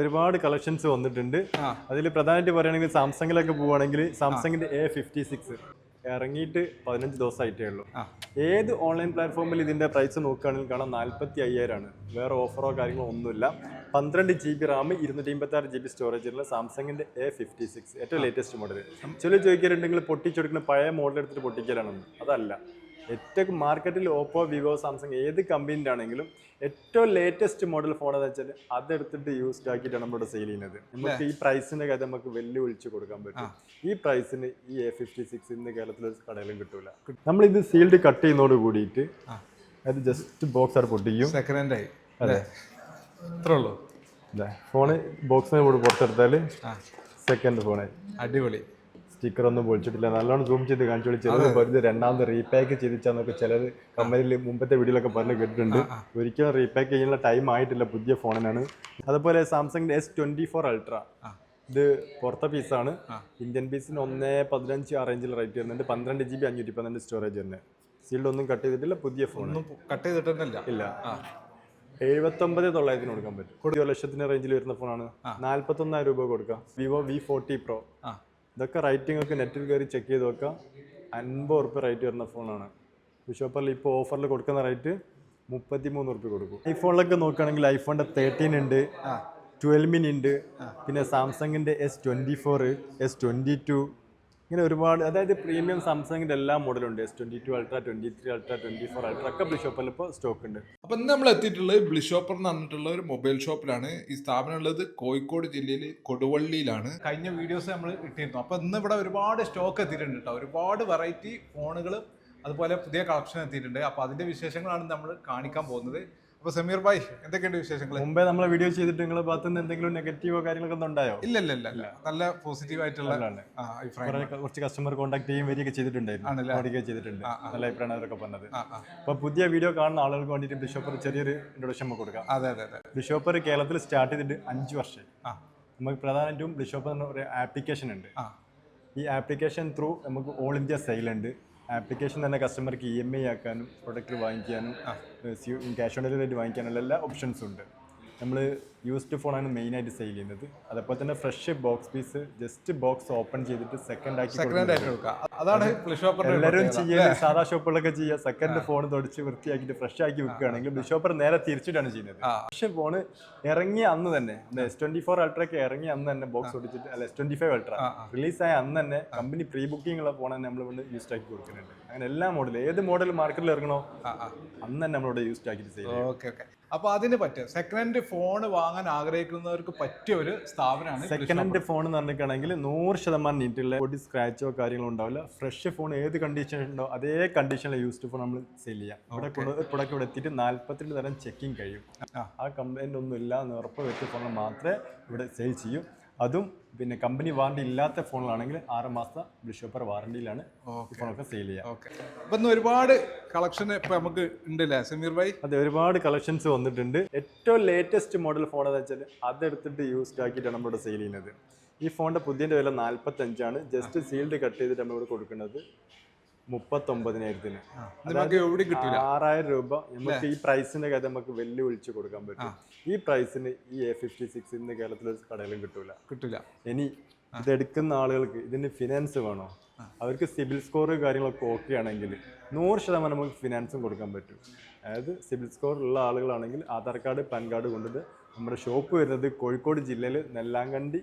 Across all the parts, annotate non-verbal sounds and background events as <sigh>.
ഒരുപാട് കളക്ഷൻസ് വന്നിട്ടുണ്ട്. അതിൽ പ്രധാനമായിട്ട് പറയുകയാണെങ്കിൽ സാംസങ്ങിലൊക്കെ പോവുകയാണെങ്കിൽ സാംസങ്ങിന്റെ എ ഫിഫ്റ്റി സിക്സ് ഇറങ്ങിയിട്ട് പതിനഞ്ച് ദിവസമായിട്ടേ ഉള്ളൂ. ഏത് ഓൺലൈൻ പ്ലാറ്റ്ഫോമിൽ ഇതിന്റെ പ്രൈസ് നോക്കുകയാണെങ്കിൽ കാണാം നാൽപ്പത്തി അയ്യായിരമാണ് വേറെ ഓഫറോ കാര്യങ്ങളോ ഒന്നുമില്ല. പന്ത്രണ്ട് ജി ബി റാം ഇരുന്നൂറ്റി അമ്പത്തി ആറ് ജി ബി സ്റ്റോറേജുള്ള സാംസങ്ങിന്റെ എ ഫിഫ്റ്റി സിക്സ് ഏറ്റവും ലേറ്റസ്റ്റ് മോഡൽ ചില ചോദിക്കാറുണ്ടെങ്കിൽ പൊട്ടിച്ചെടുക്കുന്ന പഴയ മോഡൽ എടുത്തിട്ട് പൊട്ടിക്കലാണെന്ന്. അതല്ല. ഏറ്റവും മാർക്കറ്റിൽ ഓപ്പോ വിവോ സാംസങ് ഏത് കമ്പനീന്റെ ആണെങ്കിലും ഏറ്റവും ലേറ്റസ്റ്റ് മോഡൽ ഫോൺ എന്ന് വെച്ചാൽ അതെടുത്തിട്ട് യൂസ്ഡ് ആക്കിയിട്ടാണ് നമ്മുടെ സെയിൽ ചെയ്യുന്നത്. നമുക്ക് ഈ പ്രൈസിന്റെ കാര്യം നമുക്ക് വെല്ലുവിളിച്ച് കൊടുക്കാൻ പറ്റും. ഈ പ്രൈസിന് ഈ എ ഫിഫ്റ്റി സിക്സ് ഇന്ന് കേരളത്തിൽ കടയിലും കിട്ടൂല. നമ്മളിത് സീൽഡ് കട്ട് ചെയ്യുന്നതോട് കൂടിയിട്ട് അത് ജസ്റ്റ് ബോക്സ് അവിടെ പൊട്ടിക്കും. സെക്കൻഡ് ഹാൻഡ് ആയി. അതെ. അത്രേ ഉള്ളൂ. ഫോണ് ബോക്സിനെ കൂടി പുറത്തെടുത്താൽ സെക്കൻഡ് ഫോണായി അടിപൊളി. സ്റ്റിക്കർ ഒന്നും പൊളിച്ചിട്ടില്ല. നല്ലോണം സൂം ചെയ്ത് കാണിച്ചു ചിലത് വെറുതെ രണ്ടാമത് റീപാക്ക് ചെയ്തിച്ചാന്നൊക്കെ ചിലർ കമ്പനിയിൽ മുമ്പത്തെ വീഡിയോയിലൊക്കെ പറഞ്ഞ് കേട്ടിട്ടുണ്ട്. ഒരിക്കലും റീപാക്ക് ചെയ്യാനുള്ള ടൈം ആയിട്ടില്ല പുതിയ ഫോണിനാണ് അതുപോലെ സാംസങ്ങിന്റെ എസ് ട്വന്റി ഫോർ അൾട്ര. ഇത് പുറത്തെ പീസാണ് ഇന്ത്യൻ പീസിന് ഒന്നേ പതിനഞ്ച് ആ റേഞ്ചിൽ റേറ്റ് വരുന്നുണ്ട് പന്ത്രണ്ട് ജി ബി അഞ്ഞൂറ്റി പന്ത്രണ്ട് സ്റ്റോറേജ് തന്നെ. സീൽഡ് ഒന്നും കട്ട് ചെയ്തിട്ടില്ല പുതിയ ഫോൺ കട്ട് ചെയ്തിട്ടില്ല ഇല്ല. എഴുപത്തൊമ്പത് തൊള്ളായിരത്തിന് കൊടുക്കാൻ പറ്റും. ഒരു ലക്ഷത്തിന്റെ റേഞ്ചിൽ വരുന്ന ഫോണാണ് നാല്പത്തൊന്നായിരം രൂപ കൊടുക്കാം. വിവോ വി ഫോർട്ടി പ്രോ ആ. ഇതൊക്കെ റൈറ്റിംഗ് ഒക്കെ നെറ്റിൽ കയറി ചെക്ക് ചെയ്ത് നോക്കാം അൻപത് ഉറുപ്പ്യ റേറ്റ് വരുന്ന ഫോണാണ് ബിഷോപ്പറിൽ ഇപ്പോൾ ഓഫറിൽ കൊടുക്കുന്ന റേറ്റ് മുപ്പത്തി മൂന്ന് ഉറുപ്പ്യ കൊടുക്കും ഐഫോണിലൊക്കെ നോക്കുകയാണെങ്കിൽ ഐഫോണിന്റെ തേർട്ടീൻ ഉണ്ട് ആ. ട്വൽവ് മിനി ഉണ്ട് പിന്നെ സാംസങ്ങിന്റെ S twenty four S twenty two ഇങ്ങനെ ഒരുപാട് അതായത് പ്രീമിയം സാംസങ്ങിന്റെ എല്ലാ മോഡലും ഉണ്ട് S twenty two ultra twenty three ultra twenty four ultra ഒക്കെ ബ്ലിഷോപ്പിൽ ഇപ്പോൾ സ്റ്റോക്ക് ഉണ്ട്. അപ്പോൾ ഇന്ന് നമ്മൾ എത്തിയിട്ടുള്ളത് ബ്ലിഷോപ്പർ എന്ന് പറഞ്ഞിട്ടുള്ള ഒരു മൊബൈൽ ഷോപ്പിലാണ് ഈ സ്ഥാപനം ഉള്ളത് കോഴിക്കോട് ജില്ലയിൽ കൊടുവള്ളിയിലാണ്. കഴിഞ്ഞ വീഡിയോസ് നമ്മൾ ഇട്ടിരുന്നു. അപ്പോൾ ഇന്ന് ഇവിടെ ഒരുപാട് സ്റ്റോക്ക് എത്തിയിട്ടുണ്ട് കേട്ടോ ഒരുപാട് വെറൈറ്റി ഫോണുകൾ അതുപോലെ പുതിയ കളക്ഷൻ എത്തിയിട്ടുണ്ട്. അപ്പോൾ അതിന്റെ വിശേഷങ്ങളാണ് നമ്മൾ കാണിക്കാൻ പോകുന്നത്. അപ്പോൾ സമീർ ഭായ് എന്തൊക്കെയുണ്ട് വിശേഷങ്ങൾ മുമ്പേ നമ്മൾ വീഡിയോ ചെയ്തിട്ട് നിങ്ങൾ ഭാഗത്ത് നിന്ന് എന്തെങ്കിലും നെഗറ്റീവോ കാര്യങ്ങളൊക്കെ ഉണ്ടായോ? ഇല്ല ഇല്ല ഇല്ല ഇല്ല. നല്ല പോസിറ്റീവ് ആയിട്ടുള്ള അഭിപ്രായം കുറച്ച് കസ്റ്റമർ കോൺടാക്ട് ചെയ്യും വരികയൊക്കെ ചെയ്തിട്ടുണ്ടായിരുന്നു. ചെയ്തിട്ടുണ്ട്. നല്ല അഭിപ്രായമാണ് അവരൊക്കെ പറഞ്ഞത് അപ്പൊ പുതിയ വീഡിയോ കാണുന്ന ആളുകൾക്ക് വേണ്ടിയിട്ട് ബിഷോപ്പർ ചെറിയൊരു ഇൻട്രൊഡക്ഷൻ നമുക്ക് കൊടുക്കാം. അതെ അതെ അതെ. ബിഷോപ്പർ കേരളത്തിൽ സ്റ്റാർട്ട് ചെയ്തിട്ട് അഞ്ച് വർഷം നമുക്ക് പ്രധാനമായിട്ടും ബിഷോപ്പർ എന്ന് ഒരു ആപ്ലിക്കേഷൻ ഉണ്ട്. ഈ ആപ്ലിക്കേഷൻ ത്രൂ നമുക്ക് ഓൾ ഇന്ത്യ സെയിൽ ഉണ്ട്. ആപ്ലിക്കേഷൻ തന്നെ കസ്റ്റമർക്ക് ഇ എം ഐ ആക്കാനും പ്രൊഡക്റ്റ് വാങ്ങിക്കാനും ക്യാഷ് ഓൺ ഡെലിവറി വാങ്ങിക്കാനുള്ള എല്ലാ ഓപ്ഷൻസും ഉണ്ട്. നമ്മൾ യൂസ്ഡ് ഫോണാണ് മെയിനായിട്ട് സെയിൽ ചെയ്യുന്നത്. അതേപോലെ തന്നെ fresh box piece just box open ചെയ്തിട്ട് സെക്കൻഡ് ആക്കി അതാണ് എല്ലാവരും ചെയ്യുക സാധാ ഷോപ്പുകളൊക്കെ ചെയ്യുക. സെക്കൻഡ് ഫോൺ തുടച്ച് വൃത്തിയാക്കിയിട്ട് ഫ്രഷ് ആക്കി വെക്കുകയാണെങ്കിൽ ബിഷോപ്പർ നേരെ തിരിച്ചിട്ടാണ് ചെയ്യുന്നത്. പക്ഷേ ഫോൺ ഇറങ്ങിയ അന്ന് തന്നെ എസ് ട്വന്റി ഫോർ അൾട്രയൊക്കെ ഇറങ്ങിയ അന്ന് തന്നെ ബോക്സ് ഒടിച്ചിട്ട് അല്ല എസ് ട്വന്റി ഫൈവ് അൾട്ര റിലീസായ അന്ന് തന്നെ കമ്പനി പ്രീ ബുക്കിംഗ് ഉള്ള ഫോൺ തന്നെ നമ്മൾ ഇവിടെ യൂസ്ഡ് ആക്കി കൊടുക്കുന്നുണ്ട്. അങ്ങനെ എല്ലാ മോഡലും ഏത് മോഡൽ മാർക്കറ്റിൽ ഇറങ്ങണോ അന്ന് തന്നെ നമ്മളിവിടെ യൂസ്ഡ് ആക്കിയിട്ട് സെയിൽ ചെയ്യും. ഓക്കെ ഓക്കെ അപ്പൊ അതിന് പറ്റിയ സെക്കൻഡ് ഹാൻഡ് ഫോൺ വാങ്ങാൻ ആഗ്രഹിക്കുന്നവർക്ക് പറ്റിയ ഒരു സ്ഥാപനമാണ് സെക്കൻഡ് ഹാൻഡ് ഫോൺ എന്ന് പറഞ്ഞിട്ടുണ്ടെങ്കിൽ നൂറ് ശതമാനം നീറ്റുള്ള ബോഡി സ്ക്രാച്ചോ കാര്യങ്ങളോ ഉണ്ടാവില്ല. ഫ്രഷ് ഫോൺ ഏത് കണ്ടീഷൻ ഉണ്ടോ അതേ കണ്ടീഷനിലെ യൂസ്ഡ് ഫോൺ നമ്മൾ സെയിൽ ചെയ്യാം. ഇവിടെ പ്രൊഡക്റ്റ് ഇവിടെ എത്തിയിട്ട് നാല്പത്തിരണ്ട് തരം ചെക്കിങ് കഴിയും. ആ. ആ കംപ്ലൈന്റ് ഒന്നും ഇല്ല എന്ന് ഉറപ്പ് വെച്ച ഫോൺ മാത്രമേ ഇവിടെ സെയിൽ ചെയ്യൂ. അതും പിന്നെ കമ്പനി വാറണ്ടി ഇല്ലാത്ത ഫോണിലാണെങ്കിൽ ആറ് മാസത്തെ ബിഷോപ്പർ വാറണ്ടിയിലാണ് ഫോണൊക്കെ സെയിൽ ചെയ്യുക ഓക്കെ. അപ്പൊ ഇന്ന് ഒരുപാട് കളക്ഷൻ ഇപ്പൊ നമുക്ക് ഉണ്ടല്ലേ? സമീർ ഭായ്? അതെ ഒരുപാട് കളക്ഷൻസ് വന്നിട്ടുണ്ട്. ഏറ്റവും ലേറ്റസ്റ്റ് മോഡൽ ഫോൺ എന്ന് വെച്ചാൽ അതെടുത്തിട്ട് യൂസ്ഡ് ആക്കിയിട്ടാണ് നമ്മളിവിടെ സെയിൽ ചെയ്യുന്നത്. ഈ ഫോണിന്റെ പുതിയന്റെ വില നാല്പത്തഞ്ചാണ്. ജസ്റ്റ് സീൽഡ് കട്ട് ചെയ്തിട്ട് നമ്മളിവിടെ കൊടുക്കുന്നത്. മുപ്പത്തൊമ്പതിനായിരത്തിന് ആറായിരം രൂപ നമുക്ക് ഈ പ്രൈസിന്റെ കാര്യം നമുക്ക് വെല്ലു വെല്ലുവിളിച്ച് കൊടുക്കാൻ പറ്റും. ഈ പ്രൈസിന് ഈ എ ഫിഫ്റ്റി സിക്സ് ഇന്ന് കേരളത്തിൽ ഒരു കടയിലും കിട്ടൂല. കിട്ടൂല. ഇനി ഇതെടുക്കുന്ന ആളുകൾക്ക് ഇതിന് ഫിനാൻസ് വേണോ? അവർക്ക് സിബിൽ സ്കോർ കാര്യങ്ങളൊക്കെ ഓക്കെ ആണെങ്കിൽ നൂറ് ശതമാനം നമുക്ക് ഫിനാൻസും കൊടുക്കാൻ പറ്റും. അതായത് സിബിൽ സ്കോർ ഉള്ള ആളുകളാണെങ്കിൽ ആധാർ കാർഡ് പാൻ കാർഡ് കൊണ്ടിട്ട് നമ്മുടെ ഷോപ്പ് വരുന്നത് കോഴിക്കോട് ജില്ലയിൽ നെല്ലാങ്കണ്ടി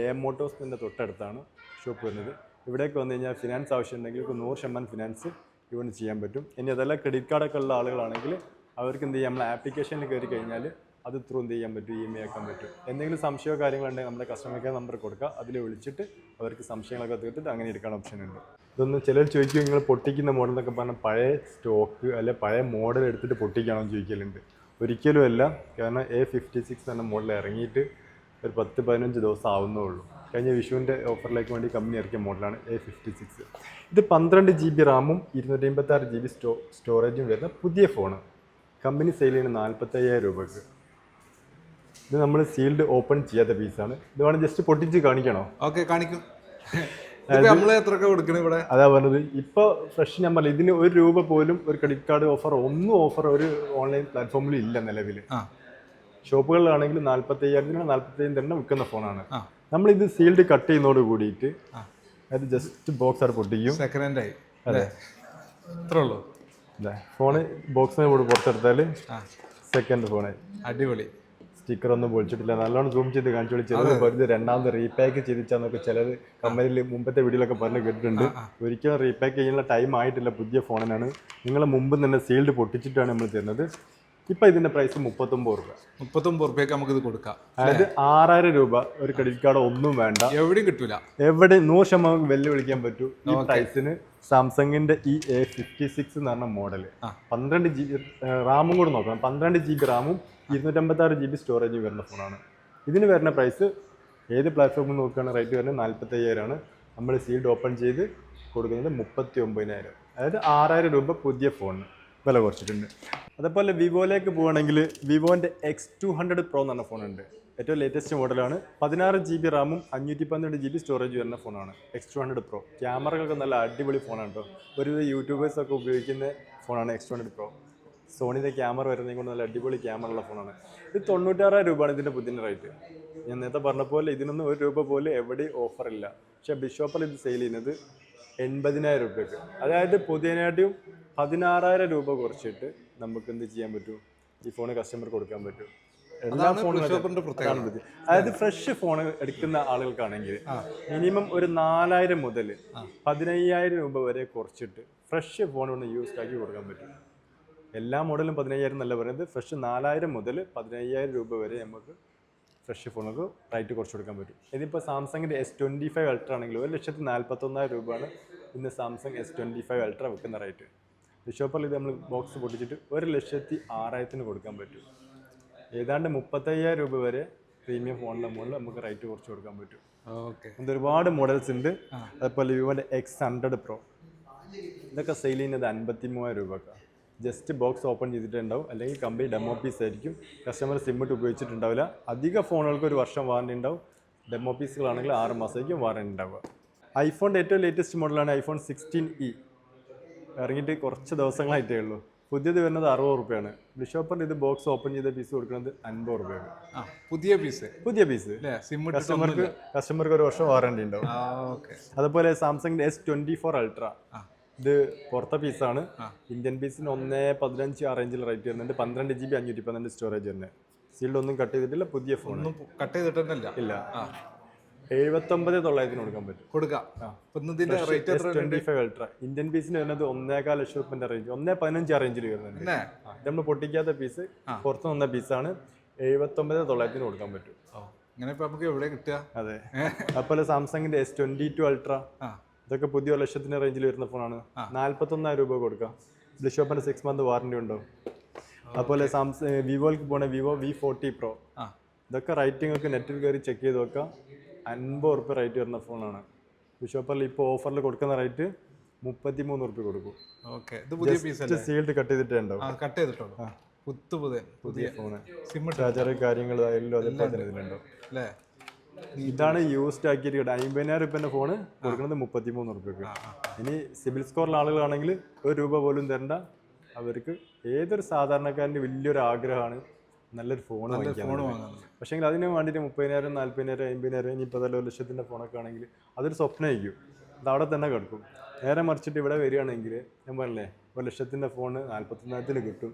എ എം മോട്ടോസിന്റെ തൊട്ടടുത്താണ് ഷോപ്പ് വരുന്നത്. ഇവിടേക്ക് വന്നു കഴിഞ്ഞാൽ ഫിനാൻസ് ആവശ്യമുണ്ടെങ്കിൽ ഇപ്പോൾ നൂറ് ശതമാനം ഫിനാൻസ് ഇവിടെ ചെയ്യാൻ പറ്റും. ഇനി അതല്ല ക്രെഡിറ്റ് കാർഡൊക്കെ ഉള്ള ആളുകളാണെങ്കിൽ അവർക്ക് എന്ത് ചെയ്യാം? നമ്മൾ ആപ്ലിക്കേഷനിൽ കയറി കഴിഞ്ഞാൽ അത് ത്രൂ എന്ത് ചെയ്യാൻ പറ്റും? ഇ എം ഐ ആക്കാൻ പറ്റും. എന്തെങ്കിലും സംശയമോ കാര്യങ്ങളുണ്ടെങ്കിൽ നമ്മുടെ കസ്റ്റമർ കെയർ നമ്പർ കൊടുക്കുക. അതിൽ വിളിച്ചിട്ട് അവർക്ക് സംശയങ്ങളൊക്കെ തീർത്തിട്ട് അങ്ങനെ എടുക്കാൻ ഓപ്ഷൻ ഉണ്ട്. ഇതൊന്ന് ചിലർ ചോദിക്കും നിങ്ങൾ പൊട്ടിക്കുന്ന മോഡൽ എന്നൊക്കെ പറഞ്ഞാൽ പഴയ സ്റ്റോക്ക് അല്ലെ പഴയ മോഡൽ എടുത്തിട്ട് പൊട്ടിക്കണമെന്ന് ചോദിക്കലുണ്ട്. ഒരിക്കലും അല്ല. കാരണം എ ഫിഫ്റ്റി സിക്സ് എന്ന മോഡൽ ഇറങ്ങിയിട്ട് ഒരു പത്ത് പതിനഞ്ച് ദിവസം ആവുന്നേ ഉള്ളൂ. കഴിഞ്ഞ വിഷുവിന്റെ ഓഫറിലേക്ക് വേണ്ടി കമ്പനി ഇറക്കിയ മോഡലാണ് എ ഫിഫ്റ്റി സിക്സ് ഇത് പന്ത്രണ്ട് ജി ബി റാമും ഇരുന്നൂറ്റി അമ്പത്തി ആറ് ജി ബി സ്റ്റോ സ്റ്റോറേജും വരുന്ന പുതിയ ഫോണ്. കമ്പനി സെയിൽ ചെയ്യുന്ന നാൽപ്പത്തയ്യായിരം രൂപക്ക്. ഇത് നമ്മൾ സീൽഡ് ഓപ്പൺ ചെയ്യാത്ത പീസാണ് ഇത് വേണം ജസ്റ്റ് പൊട്ടിച്ച് കാണിക്കണോ? ഓക്കെ കാണിക്കും. <laughs> ഇവിടെ? അതാ പറഞ്ഞത്. ഇപ്പൊ ഫ്രഷ് ഞാൻ പറഞ്ഞു ഇതിന് ഒരു രൂപ പോലും ഒരു ക്രെഡിറ്റ് കാർഡ് ഓഫർ ഒന്നും ഓഫർ ഒരു ഓൺലൈൻ പ്ലാറ്റ്ഫോമിലും ഇല്ല നിലവിൽ ഷോപ്പുകളിലാണെങ്കിലും ഷോപ്പുകളിലാണെങ്കിൽ നാൽപ്പത്തി അയ്യായിരത്തിന് നാൽപ്പത്തി അയ്യായിരം തന്നെ വിൽക്കുന്ന ഫോണാണ്. നമ്മളിത് സീൽഡ് കട്ട് ചെയ്യുന്നതോട് കൂടിയിട്ട്. അത് ജസ്റ്റ് ബോക്സ് അവിടെ പൊട്ടിക്കും. സെക്കൻഡ് ഹാൻഡ് ആയി. അതെ. ഇത്രേ ഉള്ളൂ. ഫോണ് ബോക്സിനെ കൂടി പുറത്തെടുത്താൽ സെക്കൻഡ് ഫോണായി അടിപൊളി. സ്റ്റിക്കർ ഒന്നും പൊളിച്ചിട്ടില്ല. നല്ലോണം സൂം ചെയ്ത് കാണിച്ചു ചിലത് വെറുതെ രണ്ടാമത് റീപാക്ക് ചെയ്തിച്ചാന്നൊക്കെ ചിലത് കമ്പനിയിൽ മുമ്പത്തെ വീഡിയോയിലൊക്കെ പറഞ്ഞ് കേട്ടിട്ടുണ്ട്. ഒരിക്കലും റീപാക്ക് ചെയ്യാനുള്ള ടൈം ആയിട്ടില്ല പുതിയ ഫോണിനാണ് നിങ്ങളെ മുമ്പ് തന്നെ സീൽഡ് പൊട്ടിച്ചിട്ടാണ് നമ്മൾ തരുന്നത്. ഇപ്പം ഇതിന്റെ പ്രൈസ് മുപ്പത്തൊമ്പത് രൂപ മുപ്പത്തൊമ്പത് റുപ്യക്ക് നമുക്ക് ഇത് കൊടുക്കാം അതായത് ആറായിരം രൂപ ഒരു ക്രെഡിറ്റ് കാർഡ് ഒന്നും വേണ്ട. എവിടെയും കിട്ടൂല. എവിടെ നൂറ് ശതമാനം വെല്ലുവിളിക്കാൻ പറ്റൂ. ഈ പ്രൈസിന് സാംസങ്ങിന്റെ ഈ എ ഫിഫ്റ്റി സിക്സ് എന്ന് പറഞ്ഞ മോഡൽ. പന്ത്രണ്ട് ജി റാമും കൂടെ നോക്കണം. പന്ത്രണ്ട് ജി ബി റാമും ഇരുന്നൂറ്റമ്പത്തി ആറ് ജി ബി സ്റ്റോറേജും വരുന്ന ഫോണാണ് ഇതിന് വരുന്ന പ്രൈസ് ഏത് പ്ലാറ്റ്ഫോമിൽ നോക്കുകയാണ് റേറ്റ് വരുന്നത് നാൽപ്പത്തി അയ്യായിരമാണ് നമ്മൾ സീൽഡ് ഓപ്പൺ ചെയ്ത് കൊടുക്കുന്നത് മുപ്പത്തി ഒമ്പതിനായിരം അതായത് ആറായിരം രൂപ പുതിയ ഫോണിന് വില കുറച്ചിട്ടുണ്ട്. അതേപോലെ വിവോയിലേക്ക് പോവുകയാണെങ്കിൽ വിവോന്റെ എക്സ് ടു ഹൺഡ്രഡ് പ്രോ എന്ന് പറഞ്ഞ ഫോണുണ്ട് ഏറ്റവും ലേറ്റസ്റ്റ് മോഡലാണ്. പതിനാറ് ജി ബി റാമും അഞ്ഞൂറ്റി പന്ത്രണ്ട് ജി ബി സ്റ്റോറേജ് വരുന്ന ഫോണാണ് എക്സ് ടു ഹൺഡ്രഡ് പ്രോ ക്യാമറകളൊക്കെ നല്ല അടിപൊളി ഫോണാണ് കേട്ടോ. ഒരു യൂട്യൂബേഴ്സൊക്കെ ഉപയോഗിക്കുന്ന ഫോണാണ് എക്സ് ടു ഹൺഡ്രഡ് പ്രോ സോണിന്റെ ക്യാമറ വരുന്നതിന് കൊണ്ട് നല്ല അടിപൊളി ക്യാമറ ഉള്ള ഫോണാണ് ഇത് തൊണ്ണൂറ്റാറായിരം രൂപയാണ് ഇതിന്റെ പുതിയ റേറ്റ് ഞാൻ നേരത്തെ പറഞ്ഞ പോലെ ഇതിനൊന്നും ഒരു രൂപ പോലും എവിടെയും ഓഫറില്ല പക്ഷേ ബിഷോപ്പിൽ ഇത് സെയിൽ ചെയ്യുന്നത് എൺപതിനായിരം രൂപയ്ക്ക്. അതായത് പുതിയനായിട്ടും പതിനാറായിരം രൂപ കുറച്ചിട്ട് നമുക്ക് എന്ത് ചെയ്യാൻ പറ്റും? ഈ ഫോൺ കസ്റ്റമർ കൊടുക്കാൻ പറ്റും. എല്ലാ ഫോണും അതായത് ഫ്രഷ് ഫോൺ എടുക്കുന്ന ആളുകൾക്കാണെങ്കിൽ മിനിമം ഒരു നാലായിരം മുതൽ പതിനയ്യായിരം രൂപ വരെ കുറച്ചിട്ട് ഫ്രഷ് ഫോൺ ഒന്ന് യൂസ് ആക്കി കൊടുക്കാൻ പറ്റും. എല്ലാ മോഡലും പതിനയ്യായിരം എന്നല്ല പറയുന്നത്. ഫ്രഷ് നാലായിരം മുതൽ പതിനയ്യായിരം രൂപ വരെ നമുക്ക് ഫ്രഷ് ഫോണുകൾക്ക് റേറ്റ് കുറച്ച് കൊടുക്കാൻ പറ്റും. ഇതിപ്പോൾ സാംസങ്ങിന്റെ എസ് ട്വന്റി ഫൈവ് അൾട്ര ആണെങ്കിൽ ഒരു ലക്ഷത്തി നാൽപ്പത്തൊന്നായിരം രൂപയാണ് ഇന്ന് Samsung S twenty five ultra വെക്കുന്ന റേറ്റ്. ബിഷോപ്പറിൽ ഇത് നമ്മൾ ബോക്സ് പൊട്ടിച്ചിട്ട് ഒരു ലക്ഷത്തി ആറായിരത്തിന് കൊടുക്കാൻ പറ്റും. ഏതാണ്ട് മുപ്പത്തയ്യായിരം രൂപ വരെ പ്രീമിയം ഫോണിന്റെ മുകളിൽ നമുക്ക് റേറ്റ് കുറച്ച് കൊടുക്കാൻ പറ്റും. ഓക്കെ. ഇത് ഒരുപാട് മോഡൽസ് ഉണ്ട്. അതുപോലെ വിവോന്റെ എക്സ് ഹൺഡ്രഡ് പ്രോ ഇതൊക്കെ സെയിൽ ചെയ്യുന്നത് അൻപത്തി മൂവായിരം രൂപക്കാണ് ജസ്റ്റ് ബോക്സ് ഓപ്പൺ ചെയ്തിട്ടുണ്ടാവും. അല്ലെങ്കിൽ കമ്പനി ഡെമോ പീസ് ആയിരിക്കും. കസ്റ്റമർ സിമ്മിട്ട് ഉപയോഗിച്ചിട്ടുണ്ടാവില്ല. അധിക ഫോണുകൾക്ക് ഒരു വർഷം വാറണ്ടി ഉണ്ടാവും. ഡെമോ പീസുകളാണെങ്കിൽ ആറ് മാസമായിരിക്കും വാറണ്ടി ഉണ്ടാവുക. ഐഫോണിന്റെ ഏറ്റവും ലേറ്റസ്റ്റ് മോഡലാണ് ഐഫോൺ സിക്സ്റ്റീൻ ഇ ഇറങ്ങിയിട്ട് കുറച്ച് ദിവസങ്ങളായിട്ടേ ഉള്ളൂ. പുതിയത് വരുന്നത് അറുപത് റുപ്യാണ്. ബിഷോപ്പറിൽ ഇത് ബോക്സ് ഓപ്പൺ ചെയ്ത പീസ് കൊടുക്കുന്നത് അൻപത് റുപ്യാണ്. പുതിയ പീസ് പുതിയ പീസ് കസ്റ്റമർക്ക് കസ്റ്റമർക്ക് ഒരു വർഷം വാറണ്ടി ഉണ്ടാവും. അതുപോലെ സാംസങ്ങിന്റെ എസ് ട്വന്റി ഫോർ അൾട്ര. ഇത് പുറത്തെ പീസാണ്. ഇന്ത്യൻ പീസിന് ഒന്നേ പതിനഞ്ച് ആ റേഞ്ചിൽ റേറ്റ് വരുന്നുണ്ട് പന്ത്രണ്ട് ജി ബി അഞ്ഞൂറ്റി പന്ത്രണ്ട് സ്റ്റോറേജ് തന്നെ. സീൽഡ് ഒന്നും കട്ട് ചെയ്തിട്ടില്ല പുതിയ ഫോൺ ഒന്നും കട്ട് ചെയ്തിട്ടില്ല ഇല്ല. എഴുപത്തൊമ്പത് തൊള്ളായിരത്തിന് കൊടുക്കാൻ പറ്റും. കൊടുക്കാം. ട്വന്റി ഫൈവ് അൾട്ര ഇന്ത്യൻ പീസിന് വരുന്നത് ഒന്നേകാൽ ലക്ഷം റുപ്യന്റെ റേഞ്ച് ഒന്നേ പതിനഞ്ച് ആ റേഞ്ചിൽ വരുന്നുണ്ട്. നമ്മൾ പൊട്ടിക്കാത്ത പീസ് പുറത്ത് വന്ന പീസാണ് എഴുപത്തൊമ്പത് തൊള്ളായിരത്തിന് കൊടുക്കാൻ പറ്റും. ഇങ്ങനെ നമുക്ക് എവിടെ കിട്ടുക? അതെ. അതുപോലെ സാംസങ്ങിന്റെ എസ് ട്വന്റി ടു അൾട്ര ഇതൊക്കെ പുതിയ ഒരു ലക്ഷത്തിന്റെ റേഞ്ചിൽ വരുന്ന ഫോണാണ് നാല്പത്തൊന്നായിരം രൂപ കൊടുക്കാം. ബ്ലിഷോപ്പിന്റെ സിക്സ് മന്ത് വാറന്റി ഉണ്ടോ? അതുപോലെ സാംസങ് വിവോക്ക് പോണ വിവോ വി ഫോർട്ടി പ്രോ ഇതൊക്കെ റൈറ്റിംഗ് ഒക്കെ നെറ്റിൽ കയറി ചെക്ക് ചെയ്ത് നോക്കാം. അൻപത് ഉറുപ്പ്യ റേറ്റ് വരുന്ന ഫോണാണ് ബിഷോപ്പറിൽ ഇപ്പോൾ ഓഫറിൽ കൊടുക്കുന്ന റേറ്റ് മുപ്പത്തി മൂന്ന് ഉറുപ്പ്യ കൊടുക്കും. ഓക്കെ ഇത് പുതിയ പീസ് സീൽഡ് കട്ട് ചെയ്തിട്ടേ ഉണ്ടാവും കട്ട് ചെയ്തിട്ടുണ്ടോ? പുത്തു പുതിയ പുതിയ ഫോണ് സിം ചാർജർ കാര്യങ്ങൾ എല്ലാം അതേപോലെ തന്നെ അല്ലേ? ഇതാണ് യൂസ്ഡ് ആക്കിയിട്ട് അമ്പതിനായിരം റുപ്യന്റെ ഫോണ് കൊടുക്കുന്നത് മുപ്പത്തി മൂന്ന് റുപ്യക്ക്. ഇനി സിബിൽ സ്കോറിലെ ആളുകളാണെങ്കിൽ ഒരു രൂപ പോലും തരണ്ട. അവർക്ക് ഏതൊരു സാധാരണക്കാരന്റെ വലിയൊരു ആഗ്രഹമാണ് നല്ലൊരു ഫോൺ പക്ഷേ അതിന് വേണ്ടിയിട്ട് മുപ്പതിനായിരം നാല്പതിനായിരം അമ്പതിനായിരം ഇനിയിപ്പോൾ അതല്ല ഒരു ലക്ഷത്തിന്റെ ഫോണൊക്കെ ആണെങ്കിൽ അതൊരു സ്വപ്നമായിരിക്കും അത് അവിടെ തന്നെ കിടക്കും. നേരെ മറിച്ചിട്ട് ഇവിടെ വരികയാണെങ്കിൽ ഞാൻ പറഞ്ഞില്ലേ ഒരു ലക്ഷത്തിന്റെ ഫോണ് നാൽപ്പത്തൊന്നായിരത്തിന് കിട്ടും.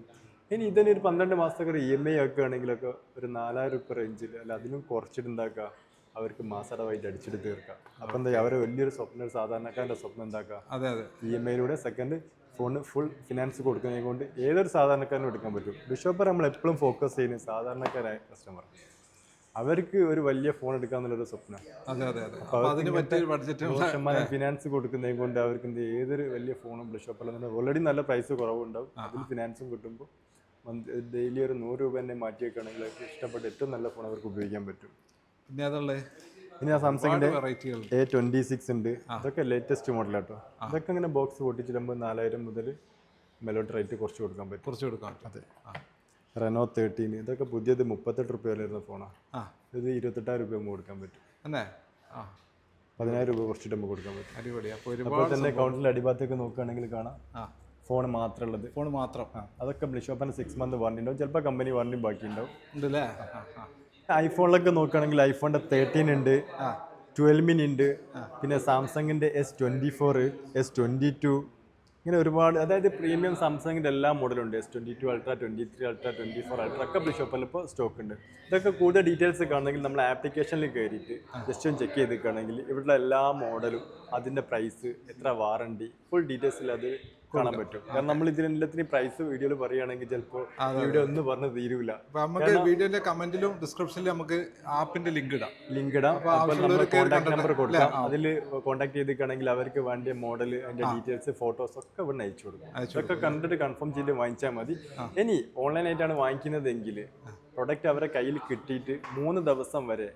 ഇനി ഇതിന് ഒരു പന്ത്രണ്ട് മാസത്തൊക്കെ ഒരു ഇ എം ഐ ആക്കുകയാണെങ്കിലൊക്കെ ഒരു നാലായിരം റുപ്യ റേഞ്ചിൽ അല്ല അതിനും കുറച്ചിട്ടുണ്ടാക്കുക. അവർക്ക് മാസടവായിട്ട് അടിച്ചിട്ട് തീർക്കാം. അപ്പം എന്താ അവരെ വലിയൊരു സ്വപ്നം ഒരു സാധാരണക്കാരന്റെ സ്വപ്നം എന്താക്കുക അതെ അതെ. ഇ എം ഐയിലൂടെ സെക്കൻഡ് ഫോണ് ഫുൾ ഫിനാൻസ് കൊടുക്കുന്നതിനെ കൊണ്ട് ഏതൊരു സാധാരണക്കാരനും എടുക്കാൻ പറ്റും. ബിഷോപ്പർ നമ്മൾ എപ്പോഴും ഫോക്കസ് ചെയ്യുന്നത് സാധാരണക്കാരായ കസ്റ്റമർ അവർക്ക് ഒരു വലിയ ഫോൺ എടുക്കാന്നുള്ളൊരു സ്വപ്നം. ഫിനാൻസ് കൊടുക്കുന്നതിനെ കൊണ്ട് അവർക്ക് എന്ത് ഏതൊരു വലിയ ഫോണും ബിഷോപ്പർ ഓൾറെഡി നല്ല പ്രൈസ് കുറവുണ്ടാവും. അതിൽ ഫിനാൻസും കിട്ടുമ്പോൾ ഡെയിലി ഒരു നൂറ് രൂപ തന്നെ മാറ്റി വെക്കുകയാണെങ്കിൽ അവർക്ക് ഇഷ്ടപ്പെട്ട ഏറ്റവും നല്ല ഫോൺ അവർക്ക് ഉപയോഗിക്കാൻ പറ്റും. പിന്നെ അതുള്ള ഇനി ആ സാംസങ്ങിന്റെ എ ട്വന്റി സിക്സ് ഉണ്ട്. ഇതൊക്കെ ലേറ്റസ്റ്റ് മോഡൽ കേട്ടോ ഇതൊക്കെ ഇങ്ങനെ ബോക്സ് പൊട്ടിച്ചിടുമ്പോൾ നാലായിരം മുതൽ മെലോട്ട് റേറ്റ് കുറച്ച് കൊടുക്കാൻ പറ്റും. കുറച്ച് കൊടുക്കാം അതെ. റെനോ തേർട്ടീൻ ഇതൊക്കെ പുതിയത് മുപ്പത്തെട്ട് റുപ്യ വില വരുന്ന ഫോണാണ് ഇത് ഇരുപത്തെട്ടായിരം രൂപ കൊടുക്കാൻ പറ്റും. പതിനായിരം രൂപ കുറച്ചിട്ട് നമുക്ക് കൊടുക്കാൻ പറ്റും. അടിപൊളി. അപ്പൊ അപ്പോൾ തന്നെ അക്കൗണ്ടിൽ അടിഭാഗത്തേക്ക് നോക്കുകയാണെങ്കിൽ കാണാം. ഫോൺ മാത്രമുള്ളത് ഫോൺ മാത്രം. അതൊക്കെ ബ്ലിഷോപ്പിന് സിക്സ് മന്ത് വാറണ്ടി ഉണ്ടാവും. ചിലപ്പോൾ കമ്പനി വാറണ്ടി ബാക്കി ഉണ്ടാവും ഉണ്ട് അല്ലേ ആ ആ. ഐഫോണിലൊക്കെ നോക്കുകയാണെങ്കിൽ ഐഫോണിന്റെ തേർട്ടീൻ ഉണ്ട് ട്വൽവ് മിനി ഉണ്ട് പിന്നെ സാംസങ്ങിന്റെ S twenty four S twenty two ഇങ്ങനെ ഒരുപാട് അതായത് പ്രീമിയം സാംസങ്ങിന്റെ എല്ലാ മോഡലും ഉണ്ട്. S twenty two ultra twenty three ultra twenty four ultra ഒക്കെ ബിഷോപ്പിൽ ഇപ്പോൾ സ്റ്റോക്ക് ഉണ്ട്. ഇതൊക്കെ കൂടുതൽ ഡീറ്റെയിൽസ് കാണണമെങ്കിൽ നമ്മൾ ആപ്ലിക്കേഷനിൽ കയറിയിട്ട് ജസ്റ്റ് ഒന്ന് ചെക്ക് ചെയ്ത് കാണണമെങ്കിൽ ഇവിടെ എല്ലാ മോഡലും അതിന്റെ പ്രൈസ് എത്ര വാറണ്ടി ഫുൾ ഡീറ്റെയിൽസിൽ അത് കാണാൻ പറ്റും. കാരണം നമ്മൾ ഇതിനെല്ലാത്തിനും പ്രൈസ് വീഡിയോയിൽ പറയുകയാണെങ്കിൽ ചിലപ്പോൾ വീഡിയോ ഒന്നും പറഞ്ഞ് തീരൂല. നമുക്ക് വീഡിയോന്റെ കമന്റിലും ഡിസ്ക്രിപ്ഷനിലും നമുക്ക് ആപ്പിന്റെ ലിങ്ക് ഇടാം. ലിങ്ക് ഇടാം. കോൺടാക്ട് നമ്പർ കൊടുക്കാം. അതിൽ കോൺടാക്ട് ചെയ്തിട്ടാണെങ്കിൽ അവർക്ക് വേണ്ട മോഡൽ അതിന്റെ ഡീറ്റെയിൽസ് ഫോട്ടോസ് ഒക്കെ ഇവിടെ അയച്ചു കൊടുക്കും. ഇതൊക്കെ കണ്ടിട്ട് കൺഫേം ചെയ്ത് വാങ്ങിച്ചാൽ മതി. ഇനി ഓൺലൈൻ ആയിട്ടാണ് വാങ്ങിക്കുന്നതെങ്കിൽ പ്രൊഡക്റ്റ് അവരെ കയ്യിൽ കിട്ടിയിട്ട് മൂന്ന് ദിവസം വരെ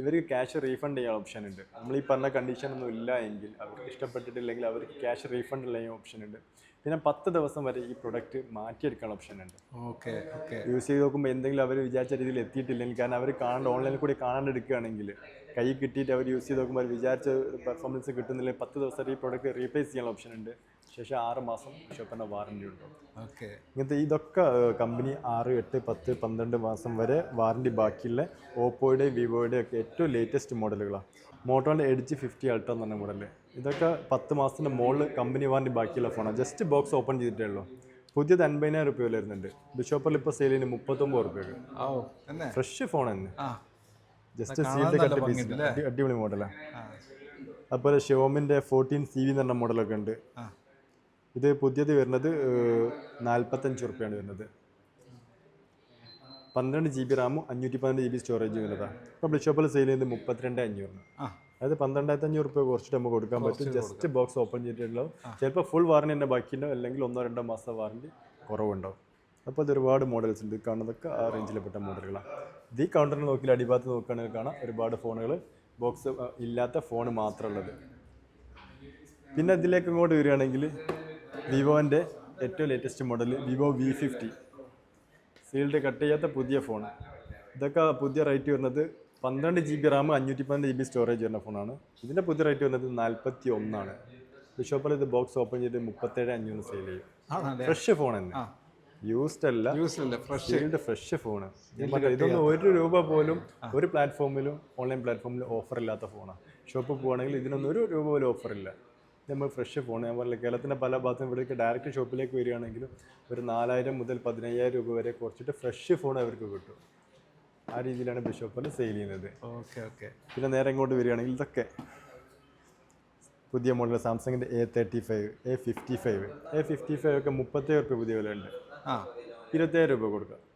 ഇവർക്ക് ക്യാഷ് റീഫണ്ട് ചെയ്യാൻ ഓപ്ഷൻ ഉണ്ട്. നമ്മൾ ഈ പറഞ്ഞ കണ്ടീഷൻ ഒന്നും ഇല്ല എങ്കിൽ അവർക്ക് ഇഷ്ടപ്പെട്ടിട്ടില്ലെങ്കിൽ അവർക്ക് ക്യാഷ് റീഫണ്ട് ചെയ്യാൻ ഓപ്ഷൻ ഉണ്ട്. പിന്നെ പത്ത് ദിവസം വരെ ഈ പ്രൊഡക്റ്റ് മാറ്റിയെടുക്കാൻ ഓപ്ഷൻ ഉണ്ട്. Okay okay. യൂസ് ചെയ്ത് നോക്കുമ്പോൾ എന്തെങ്കിലും അവർ വിചാരിച്ച രീതിയിൽ എത്തിയിട്ടില്ലെങ്കിൽ കാരണം അവർ കാണാണ്ട് ഓൺലൈനിൽ കൂടി കാണാണ്ട് എടുക്കുകയാണെങ്കിൽ കൈ കിട്ടിയിട്ട് അവർ യൂസ് ചെയ്ത് നോക്കുമ്പോൾ അവർ വിചാരിച്ച പെർഫോമൻസ് കിട്ടുന്നില്ലെങ്കിൽ പത്ത് ദിവസം ഈ പ്രൊഡക്റ്റ് റീപ്ലേസ് ചെയ്യാൻ ഓപ്ഷൻ ഉണ്ട്. ശേഷം ആറ് മാസം ഷോപ്പിന്റെ വാറണ്ടി ഉണ്ട് ഓക്കെ. ഇങ്ങനത്തെ ഇതൊക്കെ കമ്പനി ആറ് എട്ട് പത്ത് പന്ത്രണ്ട് മാസം വരെ വാറണ്ടി ബാക്കിയുള്ള ഓപ്പോയുടെ വിവോയുടെ ഒക്കെ ഏറ്റവും ലേറ്റസ്റ്റ് മോഡലുകളാണ് മോട്ടോറിന്റെ എഡിജ് ഫിഫ്റ്റി അൾട്ര എന്ന് പറഞ്ഞ മോഡൽ. ഇതൊക്കെ പത്ത് മാസത്തിന്റെ മുകളിൽ കമ്പനി വാറണ്ടി ബാക്കിയുള്ള ഫോണാണ് ജസ്റ്റ് ബോക്സ് ഓപ്പൺ ചെയ്തിട്ടേ ഉള്ളൂ. പുതിയത് അൻപതിനായിരം റുപ്യ വരുന്നുണ്ട്. ബിഷോപ്പിൽ ഇപ്പോൾ സെയിൽ ചെയ്യുന്നത് മുപ്പത്തൊമ്പത് റുപ്യക്ക് തന്നെ. ഫ്രഷ് ഫോൺ തന്നെ ജസ്റ്റ് സീലിന്റെ കട്ട്? അടിപൊളി മോഡലാണ് അതുപോലെ ഷോമിന്റെ ഫോർട്ടീൻ സി വി എന്ന് പറഞ്ഞ മോഡലൊക്കെ ഉണ്ട്. ഇത് പുതിയത് വരുന്നത് നാൽപ്പത്തഞ്ച് റുപ്യാണ് വരുന്നത്. പന്ത്രണ്ട് ജി ബി റാമും അഞ്ഞൂറ്റി പതിനഞ്ച് ജി ബി സ്റ്റോറേജ് വരുന്നതാണ് ഇപ്പോൾ ബ്ലിഷോപ്പിൽ സെയിൽ ചെയ്യുന്നത് മുപ്പത്തിരണ്ട് അഞ്ഞൂറിന് അതായത് പന്ത്രണ്ടായിരത്തി അഞ്ഞൂറ് റുപ്യ കുറച്ചിട്ട് നമുക്ക് കൊടുക്കാൻ പറ്റും. ജസ്റ്റ് ബോക്സ് ഓപ്പൺ ചെയ്തിട്ടുണ്ടാവും. ചിലപ്പോൾ ഫുൾ വാറണ്ടി തന്നെ ബാക്കിയുണ്ടാവും. അല്ലെങ്കിൽ ഒന്നോ രണ്ടോ മാസം വാറണ്ടി കുറവുണ്ടാവും. അപ്പോൾ ഇത് ഒരുപാട് മോഡൽസ് ഉണ്ട്. കാണുന്നതൊക്കെ ആ റേഞ്ചിൽപ്പെട്ട മോഡലുകളാണ് ഇത് ഈ കൗണ്ടറിൽ നോക്കിയാൽ അടിഭാഗത്ത് നോക്കുകയാണെങ്കിൽ കാണാം. ഒരുപാട് ഫോണുകൾ ബോക്സ് ഇല്ലാത്ത ഫോൺ മാത്രമുള്ളത് പിന്നെ ഇതിലേക്ക് ഇങ്ങോട്ട് വരികയാണെങ്കിൽ വിവോന്റെ ഏറ്റവും latest model Vivo V fifty sealed cut ചെയ്യാത്ത പുതിയ ഫോൺ ഇതൊക്കെ പുതിയ റേറ്റ് വരുന്നത് പന്ത്രണ്ട് ജി ബി റാം അഞ്ഞൂറ്റി പന്ത്രണ്ട് ജി ബി സ്റ്റോറേജ് വരുന്ന ഫോണാണ് ഇതിന്റെ പുതിയ റേറ്റ് വരുന്നത് നാൽപ്പത്തി ഒന്നാണ് ബിഷോപ്പിൽ ഇത് ബോക്സ് ഓപ്പൺ ചെയ്ത് മുപ്പത്തേഴ് അഞ്ഞൂറ് സെയിൽ ചെയ്യും. ഫ്രഷ് ഫോൺ തന്നെ. യൂസ്ഡ് അല്ല. Use fresh sealed fresh phone ഇതൊന്നും ഒരു രൂപ പോലും ഒരു പ്ലാറ്റ്ഫോമിലും ഓൺലൈൻ പ്ലാറ്റ്ഫോമിലും ഓഫർ ഇല്ലാത്ത ഫോണാണ് ഷോപ്പിൽ പോവുകയാണെങ്കിൽ ഇതിനൊന്നും ഒരു രൂപ പോലും ഓഫർ ഇല്ല. നമ്മൾ ഫ്രഷ് ഫോൺ ഞാൻ പറഞ്ഞില്ല കേരളത്തിന്റെ പല ഭാഗത്തും ഇവിടേക്ക് ഡയറക്റ്റ് ഷോപ്പിലേക്ക് വരികയാണെങ്കിലും ഒരു നാലായിരം മുതൽ പതിനയ്യായിരം രൂപ വരെ കുറച്ചിട്ട് ഫ്രഷ് ഫോൺ അവർക്ക് കിട്ടും. ആ രീതിയിലാണ് ബിഷോപ്പിൽ സെയിൽ ചെയ്യുന്നത്. Okay okay. പിന്നെ നേരെ ഇങ്ങോട്ട് വരികയാണെങ്കിൽ ഇതൊക്കെ പുതിയ മോഡൽ സാംസങ്ങിന്റെ A thirty five A fifty five A fifty five ഒക്കെ മുപ്പത്തേഴ് രൂപ പുതിയ വിലയുണ്ട്. ആ. ഇരുപത്തേഴ് രൂപ കൊടുക്കാം. ആണല്ലേ പതി-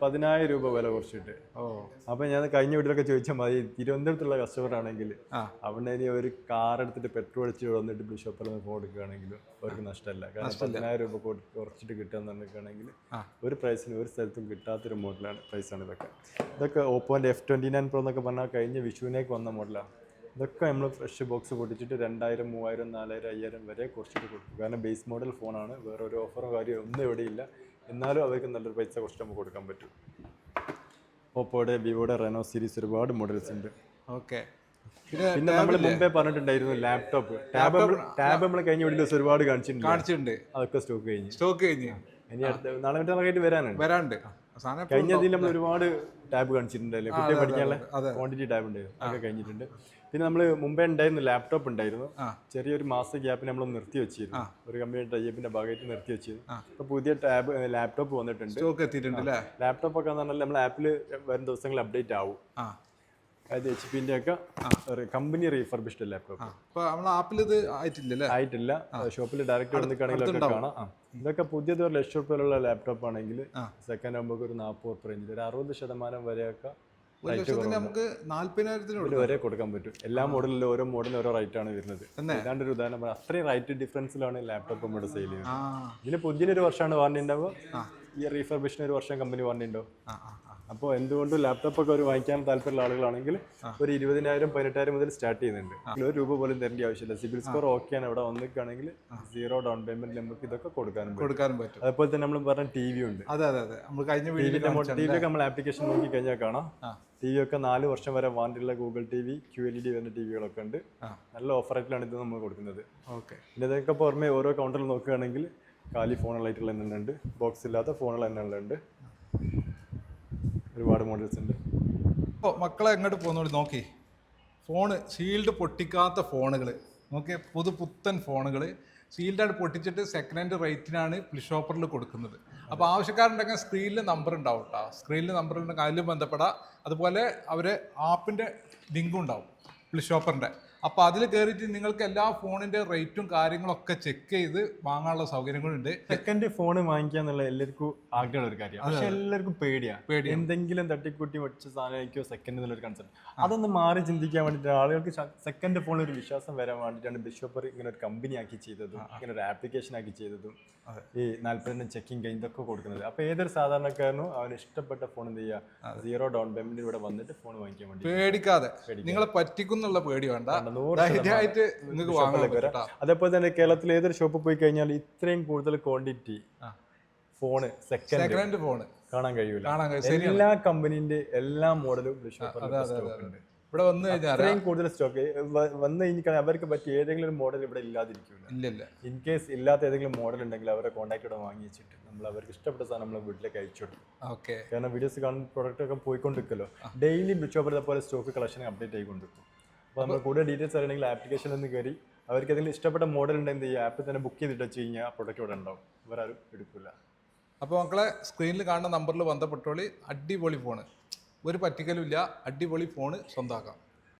പതിനായിരം രൂപ വില കുറച്ചിട്ട്. ഓ. അപ്പൊ ഞാൻ കഴിഞ്ഞ വീട്ടിലൊക്കെ ചോദിച്ചാൽ മതി തിരുവനന്തപുരത്തുള്ള കസ്റ്റമർ ആണെങ്കിൽ. അവിടെ ഇനി ഒരു കാർ എടുത്തിട്ട് പെട്രോൾ അടിച്ച് വന്നിട്ട് ബിഷപ്പിൽ നിന്ന് കൊടുക്കുകയാണെങ്കിലും അവർക്ക് നഷ്ടമല്ല കാരണം പതിനായിരം രൂപ കുറച്ചിട്ട് പറഞ്ഞിട്ടാണെങ്കിൽ ഒരു പ്രൈസിന് ഒരു സ്ഥലത്തും കിട്ടാത്തൊരു മോഡലാണ് പ്രൈസാണ് ഇതൊക്കെ. ഇതൊക്കെ ഓപ്പോന്റെ എഫ് ട്വന്റി നയൻ പ്രോ എന്നൊക്കെ പറഞ്ഞാൽ കഴിഞ്ഞ വിഷുവിനേക്ക് വന്ന മോഡലാണ് ഇതൊക്കെ നമ്മൾ ഫ്രഷ് ബോക്സ് പൊട്ടിച്ചിട്ട് രണ്ടായിരം മൂവായിരം നാലായിരം അയ്യായിരം വരെ കുറച്ചിട്ട് കൊടുക്കും. കാരണം ബേസ് മോഡൽ ഫോണാണ് വേറെ ഒരു ഓഫറോ കാര്യമോ ഒന്നും ഇവിടെയില്ല. എന്നാലും അവർക്ക് നല്ലൊരു പൈസ കുറച്ച് നമുക്ക് കൊടുക്കാൻ പറ്റും. ഓപ്പോയുടെ വിവോയുടെ റെനോ സീരീസ് ഒരുപാട് മോഡൽസ് ഉണ്ട്. ഓക്കെ. പിന്നെ നമ്മൾ മുമ്പേ പറഞ്ഞിട്ടുണ്ടായിരുന്നു ലാപ്ടോപ്പ് ടാബ് ടാബ് നമ്മൾ കഴിഞ്ഞ വീട്ടിൽ ദിവസം ഒരുപാട് കാണിച്ചിട്ടുണ്ട്. കാണിച്ചിട്ടുണ്ട്. അതൊക്കെ സ്റ്റോക്ക് കഴിഞ്ഞു. സ്റ്റോക്ക് കഴിഞ്ഞു. ഇനി അടുത്ത നാളെ മറ്റേ വരാനുണ്ട്. വരാണ്ട് കഴിഞ്ഞതിൽ നമ്മൾ ഒരുപാട് ടാബ് കാണിച്ചിട്ടുണ്ടല്ലേ കുട്ടിയെ പഠിക്കാനുള്ള. ക്വാണ്ടിറ്റി ടാബ് ഉണ്ട്. അതൊക്കെ കഴിഞ്ഞിട്ടുണ്ട്. പിന്നെ നമ്മൾ മുമ്പേ ഉണ്ടായിരുന്നു ലാപ്ടോപ്പ് ഉണ്ടായിരുന്നു. ചെറിയൊരു മാസ ഗ്യാപ്പിൽ നമ്മൾ നിർത്തി വെച്ചിരുന്നു. ഒരു കമ്പനി ടൈപ്പിന്റെ ഭാഗമായിട്ട് നിർത്തി വെച്ചിരുന്നു. അപ്പൊ പുതിയ ടാബ് ലാപ്ടോപ്പ് വന്നിട്ടുണ്ട്. ലാപ്ടോപ്പ് ഒക്കെ പറഞ്ഞാൽ നമ്മൾ ആപ്പിൽ വരും ദിവസങ്ങളിൽ അപ്ഡേറ്റ് ആവും. അതായത് എച്ച് പിന്റെ ഒക്കെ കമ്പനി റീഫർബിഷ്ഡ് ലാപ്ടോപ്പ് ആപ്പിൽ ഇത് ആയിട്ടില്ലല്ലേ ആയിട്ടില്ല. ഷോപ്പിൽ ഡയറക്റ്റ് വന്നിട്ടാണെങ്കിലൊക്കെ കാണാം. ഇതൊക്കെ പുതിയത് ഒരു ലക്ഷം ലാപ്ടോപ്പ് ആണെങ്കിൽ. സെക്കൻഡ് ആകുമ്പോൾ ഒരു നാൽപ്പത് റേഞ്ചിൽ ഒരു അറുപത് ശതമാനം വരെയൊക്കെ ഒരു ലക്ഷത്തിന് നമുക്ക് നാല്പതിനായിരത്തിന് ഇതിൽ വരെ കൊടുക്കാൻ പറ്റും. എല്ലാ മോഡലിലും ഓരോ മോഡലിനും ഓരോ റൈറ്റ് ആണ് വരുന്നത്? ഏതാണ്ട് ഒരു ഉദാഹരണം അത്രയും റൈറ്റ് ഡിഫറൻസിലാണ് ലാപ്ടോപ്പ് നമ്മുടെ സെയിൽ ചെയ്യുന്നത്. ഇതിന് പുതിയൊരു വർഷമാണ് വാറണ്ടി ഉണ്ടാവുക. ഈ റീഫർബിഷിന് ഒരു വർഷം കമ്പനി ആ അപ്പോൾ എന്തുകൊണ്ടും ലാപ്ടോപ്പ് ഒക്കെ ഒരു വാങ്ങിക്കാൻ താല്പര്യമുള്ള ആളുകളാണെങ്കിൽ ഒരു ഇരുപതിനായിരം പതിനെട്ടായിരം മുതൽ സ്റ്റാർട്ട് ചെയ്യുന്നുണ്ട്. ഒരു രൂപ പോലും തരേണ്ട ആവശ്യമില്ല. സിബിൽ സ്കോർ ഓക്കെ ആണ്. ഇവിടെ വന്നിക്കുകയാണെങ്കിൽ സീറോ ഡൗൺ പേയ്മെന്റ് നമുക്ക് ഇതൊക്കെ കൊടുക്കാനും കൊടുക്കാനും പറ്റും. അതുപോലെ തന്നെ നമ്മൾ പറഞ്ഞ ടി വി ഉണ്ട്. അതെ അതെ അതെ. നമ്മൾ കഴിഞ്ഞ ടി വി ഒക്കെ നമ്മൾ ആപ്ലിക്കേഷൻ നോക്കി കഴിഞ്ഞാൽ കാണാം. ടി വി ഒക്കെ നാല് വർഷം വരെ വാണ്ടിയുള്ള Google T V Q L E D വരുന്ന ടി വികളൊക്കെ ഉണ്ട്. നല്ല ഓഫർ ആയിട്ടാണ് ഇത് നമ്മൾ കൊടുക്കുന്നത്. ഓക്കെ പിന്നെ ഇതൊക്കെ പുറമെ ഓരോ കൗണ്ടറിൽ നോക്കുകയാണെങ്കിൽ കാലി ഫോണുകളായിട്ടുള്ള ഉണ്ട് ബോക്സ് ഇല്ലാത്ത ഫോണുകൾ ഉണ്ട് ഒരുപാട് മോഡൽസ് ഉണ്ട്. അപ്പോൾ മക്കളെ എങ്ങോട്ട് പോകുന്നോളി നോക്കി. ഫോണ് ഷീൽഡ് പൊട്ടിക്കാത്ത ഫോണുകൾ നോക്കി പുതു പുത്തൻ ഫോണുകൾ ഷീൽഡാണ് പൊട്ടിച്ചിട്ട് സെക്കൻഡ് ഹാൻഡ് റേറ്റിനാണ് ഫ്ലിഷോപ്പറിൽ കൊടുക്കുന്നത്. അപ്പോൾ ആവശ്യക്കാരുണ്ടെങ്കിൽ സ്ക്രീനിൽ നമ്പർ ഉണ്ടാവും കേട്ടോ സ്ക്രീനിൽ നമ്പർ ഉണ്ടെങ്കിൽ അതിലും ബന്ധപ്പെടാം. അതുപോലെ അവർ ആപ്പിന്റെ ലിങ്കും ഉണ്ടാവും. ഷോപ്പറിന്റെ അപ്പോൾ അതിൽ കയറിയിട്ട് നിങ്ങൾക്ക് എല്ലാ ഫോണിന്റെ റേറ്റും കാര്യങ്ങളൊക്കെ ചെക്ക് ചെയ്ത് വാങ്ങാനുള്ള സൗകര്യങ്ങളുണ്ട് സെക്കൻഡ് ഫോൺ വാങ്ങിക്കുക എന്നുള്ള എല്ലാവർക്കും ആഗ്രഹമുള്ള ഒരു കാര്യം. പക്ഷെ എല്ലാവർക്കും പേടിയാണ് പേടി എന്തെങ്കിലും തട്ടിക്കൂട്ടി വെച്ച സാധനമായിരിക്കും സെക്കൻഡ് എന്നുള്ളൊരു കൺസെപ്റ്റ് അതൊന്ന് മാറി ചിന്തിക്കാൻ വേണ്ടിയിട്ട് ആളുകൾക്ക് സെക്കൻഡ് ഫോണിൽ ഒരു വിശ്വാസം വരാൻ വേണ്ടിയിട്ടാണ് ബിഷോപ്പർ ഇങ്ങനെ ഒരു കമ്പനി ആക്കി ചെയ്തതും ഇങ്ങനെ ഒരു ആപ്ലിക്കേഷൻ ആക്കി ചെയ്തതും. ഈ നാല്പതിനും ചെക്കിങ് കഴിഞ്ഞ് ഇതൊക്കെ കൊടുക്കുന്നത്. അപ്പോൾ ഏതൊരു സാധാരണക്കാരനും അവന് ഇഷ്ടപ്പെട്ട ഫോൺ എന്ത് ചെയ്യുക സീറോ ഡൗൺ പേയ്മെന്റ് ഇവിടെ വന്നിട്ട് ഫോൺ വാങ്ങിക്കാൻ വേണ്ടി പേടിക്കാതെ. നിങ്ങളെ പറ്റിക്കുന്നുള്ള പേടി വേണ്ട. നൂറ് ധൈര്യമായിട്ട് നിങ്ങൾക്ക് അതേപോലെ തന്നെ കേരളത്തിൽ ഏതൊരു ഷോപ്പിൽ പോയി കഴിഞ്ഞാൽ ഇത്രയും കൂടുതൽ quantity. Phone second hand phone കാണാൻ കഴിയൂല. എല്ലാ കമ്പനീന്റെ എല്ലാ മോഡലും. ഇവിടെ വന്നു കഴിഞ്ഞാൽ ഇത്രയും കൂടുതൽ സ്റ്റോക്ക് വന്നു കഴിഞ്ഞാൽ അവർക്ക് പറ്റിയ ഏതെങ്കിലും ഒരു മോഡൽ ഇവിടെ ഇല്ലാതിരിക്കില്ല ഇല്ല ഇല്ല. ഇൻ കേസ് ഇല്ലാത്ത ഏതെങ്കിലും മോഡൽ ഉണ്ടെങ്കിൽ അവരെ കോൺടാക്ട് ഇവിടെ വാങ്ങിച്ചിട്ട് നമ്മൾ അവർക്ക് ഇഷ്ടപ്പെട്ട സാധനം നമ്മൾ വീട്ടിലേക്ക് അയച്ചു കൊടുക്കും. ഓക്കെ കാരണം വീഡിയോസ് കാണുന്ന പ്രോഡക്റ്റ് ഒക്കെ പോയിക്കൊണ്ടിരിക്കുമല്ലോ ഡെയിലി ബിഷോപ്പർ പോലെ സ്റ്റോക്ക് കളക്ഷൻ അപ്ഡേറ്റ് ആയിക്കൊണ്ടിരിക്കും. അപ്പോൾ നമ്മൾ കൂടുതൽ ഡീറ്റെയിൽസ് അറിയണമെങ്കിൽ ആപ്ലിക്കേഷൻ നിന്ന് കയറി അവർക്ക് ഏതെങ്കിലും ഇഷ്ടപ്പെട്ട മോഡൽ ഉണ്ടെങ്കിൽ ഈ ആപ്പിൽ തന്നെ ബുക്ക് ചെയ്തിട്ട് വെച്ച് കഴിഞ്ഞാൽ പ്രൊഡക്റ്റ് ഇവിടെ ഉണ്ടാവും. ഇവരാരും എടുക്കില്ല അപ്പോൾ മക്കളെ സ്ക്രീനിൽ കാണുന്ന നമ്പറിൽ ബന്ധപ്പെട്ടോളി അടിപൊളി ഫോണ് ഒരു പറ്റിക്കലും ഇല്ല അടിപൊളി ഫോണ് സ്വന്തമാക്കാം.